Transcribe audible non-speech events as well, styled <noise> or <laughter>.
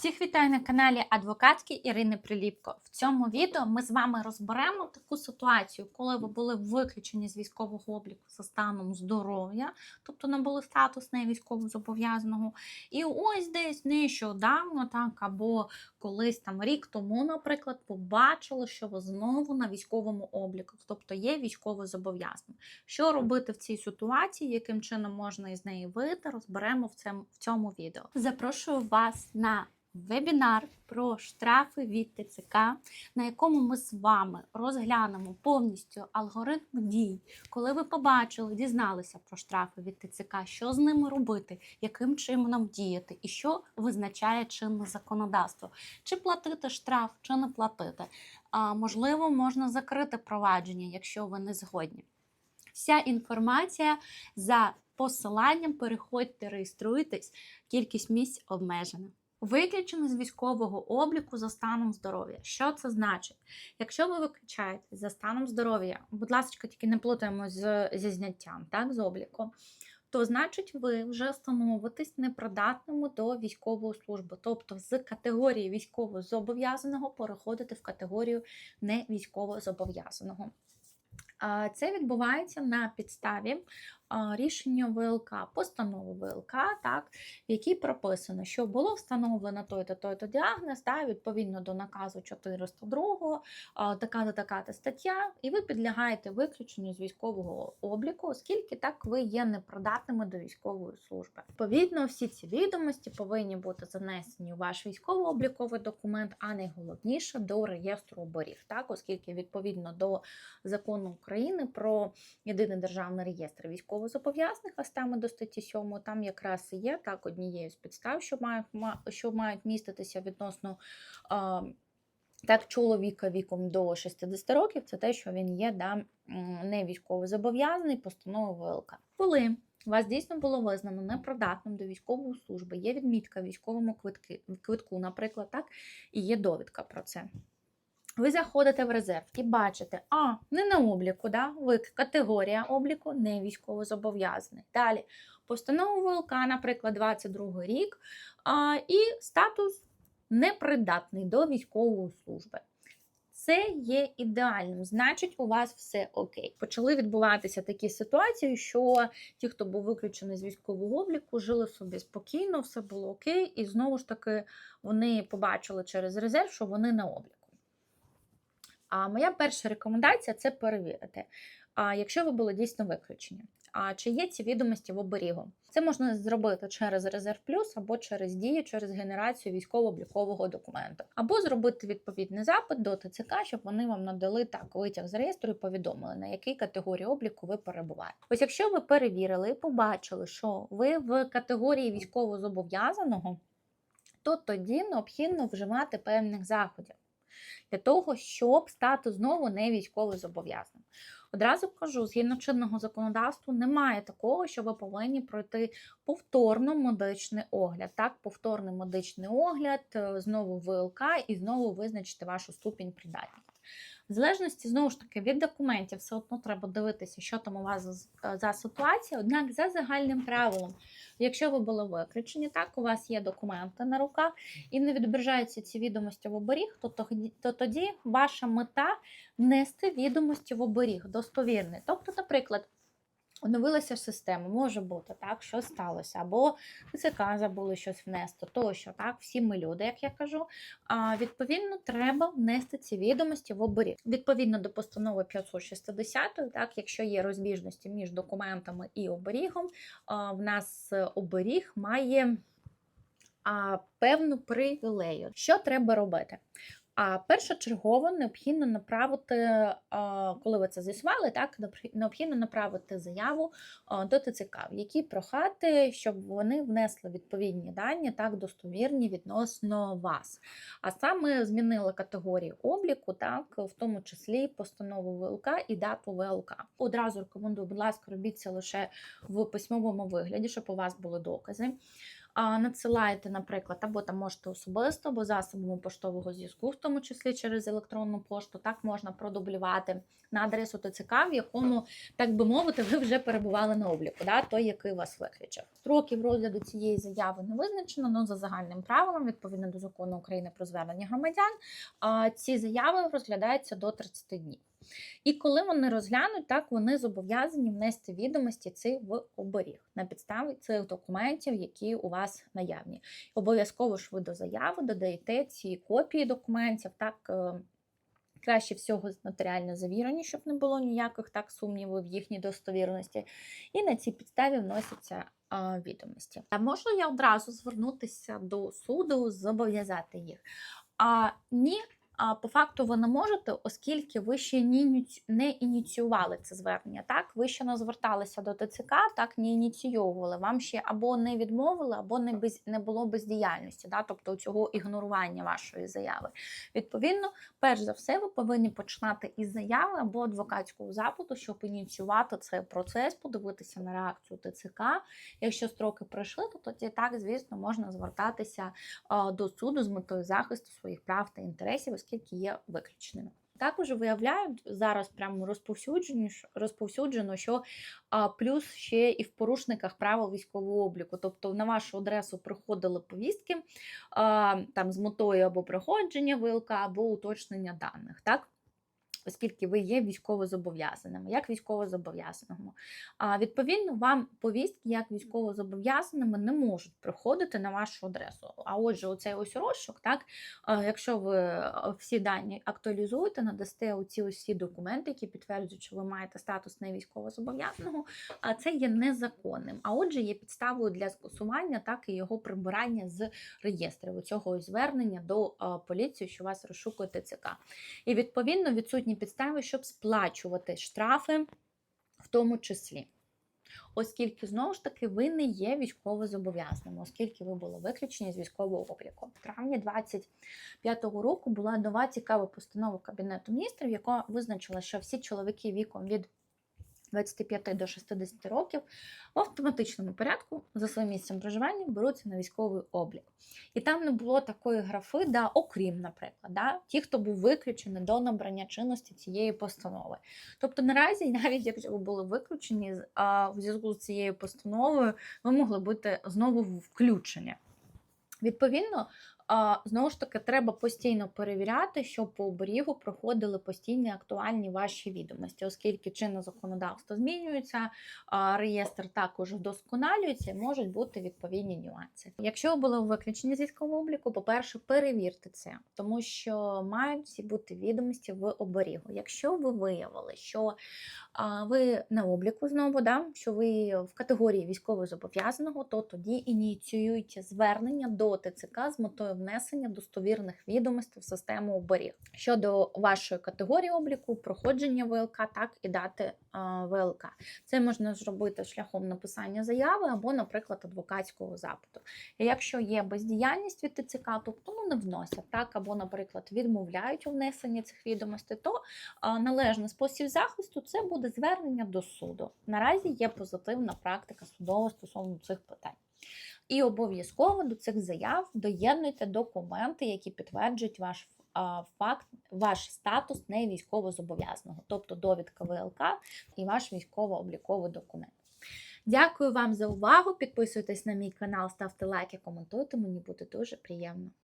Всі Вітаю на каналі адвокатки Ірини Приліпко. В цьому відео ми з вами розберемо таку ситуацію, коли ви були виключені з військового обліку за станом здоров'я, тобто не були статус не військовозобов'язаного. І ось десь нещодавно, так або колись там рік тому, наприклад, побачили, що ви знову на військовому обліку, тобто є військовозобов'язаним. Що робити в цій ситуації, яким чином можна із неї вийти, розберемо в цьому відео. Запрошую вас на вебінар про штрафи від ТЦК, на якому ми з вами розглянемо повністю алгоритм дій, коли ви побачили, дізналися про штрафи від ТЦК, що з ними робити, яким чином діяти і що визначає чинне законодавство, чи платити штраф, чи не платити. А, можливо, можна закрити провадження, якщо ви не згодні. Вся інформація за посиланням переходьте, реєструйтесь, кількість місць обмежена. Виключено з військового обліку за станом здоров'я. Що це значить? Якщо ви виключаєте за станом здоров'я, будь ласка, тільки не плутаємо з, зі зняттям, так, з обліку, то значить ви вже становитесь непридатними до військової служби. Тобто з категорії військовозобов'язаного переходите в категорію невійськовозобов'язаного. А Це відбувається на підставі рішення ВЛК, постанови ВЛК, так, в якій прописано, що було встановлено той-то той-то діагноз, та, відповідно до наказу 402, а, така-то така-то стаття, і ви підлягаєте виключенню з військового обліку, оскільки так ви є непридатними до військової служби. Відповідно, всі ці відомості повинні бути занесені у ваш військово-обліковий документ, а найголовніше до реєстру оборіг, так, оскільки відповідно до закону України про єдиний державний реєстр військовозобов'язаних, а саме до статті 7, там якраз і є так однією з підстав, що мають, що мають міститися відносно. Так, чоловіка віком до 60 років це те, що він є да, не військовозобов'язаний постановою ВЛК. Коли вас дійсно було визнано непридатним до військової служби, є відмітка військовому квитки, квитку, наприклад, так, і є довідка про це. Ви заходите в резерв і бачите, а, не на обліку, да? ви категорія обліку не військовозобов'язаний. Далі, постанова ВЛК, наприклад, 22 рік, а, і статус непридатний до військової служби. Це є ідеальним, значить, у вас все окей. Почали відбуватися такі ситуації, що ті, хто був виключений з військового обліку, жили собі спокійно, все було окей, і знову ж таки вони побачили через резерв, що вони на обліку. А моя перша рекомендація це перевірити, а якщо ви були дійсно виключені. А чи є ці відомості в оберігу? Це можна зробити через резерв плюс або через дію, через генерацію військово-облікового документу, або зробити відповідний запит до ТЦК, щоб вони вам надали так витяг з реєстру і повідомили, на якій категорії обліку ви перебуваєте. Ось якщо ви перевірили і побачили, що ви в категорії військово-зобов'язаного, то тоді необхідно вживати певних заходів для того, щоб стати знову не військово зобов'язаним. Одразу кажу, згідно чинного законодавства, немає такого, що ви повинні пройти повторно медичний огляд. Так, повторний медичний огляд, знову ВЛК і знову визначити вашу ступінь придатності. В залежності, знову ж таки, від документів, все одно треба дивитися, що там у вас за, за ситуація. Однак, за загальним правилом, якщо ви були виключені, так, у вас є документи на руках і не відображаються ці відомості в оберіг, то, то, то тоді ваша мета внести відомості в оберіг, достовірний. Тобто, наприклад, Оновилася система, може бути так, що сталося, або ТЦК забули щось внести, тощо, так, всі ми люди, як я кажу. А відповідно, треба внести ці відомості в оберіг. Відповідно до постанови 560, так, якщо є розбіжності між документами і оберігом, в нас оберіг має а, певну привілею. Що треба робити? А першочергово необхідно направити, коли ви це з'ясували, так необхідно направити заяву до ТЦК, в якій прохати, щоб вони внесли відповідні дані, так достовірні відносно вас. А саме змінили категорії обліку, так, в тому числі постанову ВЛК і дату ВЛК. Одразу рекомендую, будь ласка, робіть це лише в письмовому вигляді, щоб у вас були докази. Надсилаєте, наприклад, або там можете особисто, або засобами поштового зв'язку, в тому числі через електронну пошту, так можна продублювати на адресу ТЦК, в якому, так би мовити, ви вже перебували на обліку, да, той, який вас виключив. Строків розгляду цієї заяви не визначено, але за загальним правилом, відповідно до закону України про звернення громадян, ці заяви розглядаються до 30 днів. І коли вони розглянуть, так вони зобов'язані внести відомості ці в оберіг на підставі цих документів, які у вас наявні. Обов'язково ж ви до заяви додаєте ці копії документів, так. е, Краще всього нотаріально завірені, щоб не було ніяких так сумнівів в їхній достовірності. І на цій підставі вносяться а, відомості. А можу я одразу звернутися до суду, зобов'язати їх? А ні, а по факту ви не можете, оскільки ви ще не ініціювали це звернення. Так, ви ще не зверталися до ТЦК, так не ініційовували. Вам ще або не відмовили, або не без не було бездіяльності, да, тобто цього ігнорування вашої заяви. Відповідно, перш за все, ви повинні починати із заяви або адвокатського запиту, щоб ініціювати цей процес, подивитися на реакцію ТЦК. Якщо строки пройшли, то тоді так, звісно, можна звертатися до суду з метою захисту своїх прав та інтересів, оскільки є виключеними. Також виявляють зараз прямо розповсюджено, розповсюджено, що а, плюс ще і в порушниках правил військового обліку. Тобто на вашу адресу приходили повістки а, там з метою або проходження ВЛК, або уточнення даних. Так? Оскільки ви є військовозобов'язаними, як військовозобов'язаному. А відповідно, вам повістки як військовозобов'язаними не можуть приходити на вашу адресу. А отже, оцей ось розшук, так, якщо ви всі дані актуалізуєте, надасте оці усі документи, які підтверджують, що ви маєте статус не військовозобов'язаного, а це є незаконним. А отже, є підставою для скасування, так і його прибирання з реєстрів цього звернення до поліції, що вас розшукує ТЦК. І відповідно відсутні підстави, щоб сплачувати штрафи в тому числі. Оскільки знову ж таки ви не є військовозобов'язаними, оскільки ви були виключені з військового обліку. В травні 25-го року була нова цікава постанова Кабінету міністрів, яка визначила, що всі чоловіки віком від 25 до 60 років в автоматичному порядку за своїм місцем проживання беруться на військовий облік. І там не було такої графи, да, окрім, наприклад, да, ті, хто був виключений до набрання чинності цієї постанови. Тобто наразі, <laughs> навіть якщо ви були виключені в зв'язку з цією постановою, ви могли бути знову включені. Відповідно, знову ж таки, треба постійно перевіряти, щоб по оберігу проходили постійні актуальні ваші відомості, оскільки чинне законодавство змінюється, реєстр також вдосконалюється, можуть бути відповідні нюанси. Якщо ви були виключені з військового обліку, по-перше, перевірте це, тому що мають всі бути відомості в оберігу. Якщо ви виявили, що ви на обліку знову, да, що ви в категорії військовозобов'язаного, то тоді ініціюйте звернення до ТЦК з метою внесення достовірних відомостей в систему оберіг щодо вашої категорії обліку, проходження ВЛК, так і дати ВЛК. Це можна зробити шляхом написання заяви або, наприклад, адвокатського запиту. І якщо є бездіяльність від ТЦК, то ну, не вносять так, або, наприклад, відмовляють у внесенні цих відомостей, то належний спосіб захисту це буде звернення до суду. Наразі є позитивна практика судова стосовно цих питань. І обов'язково до цих заяв доєднуйте документи, які підтверджують ваш факт, ваш статус не військовозобов'язаного, тобто довідка ВЛК і ваш військово-обліковий документ. Дякую вам за увагу. Підписуйтесь на мій канал, ставте лайки, коментуйте. Мені буде дуже приємно.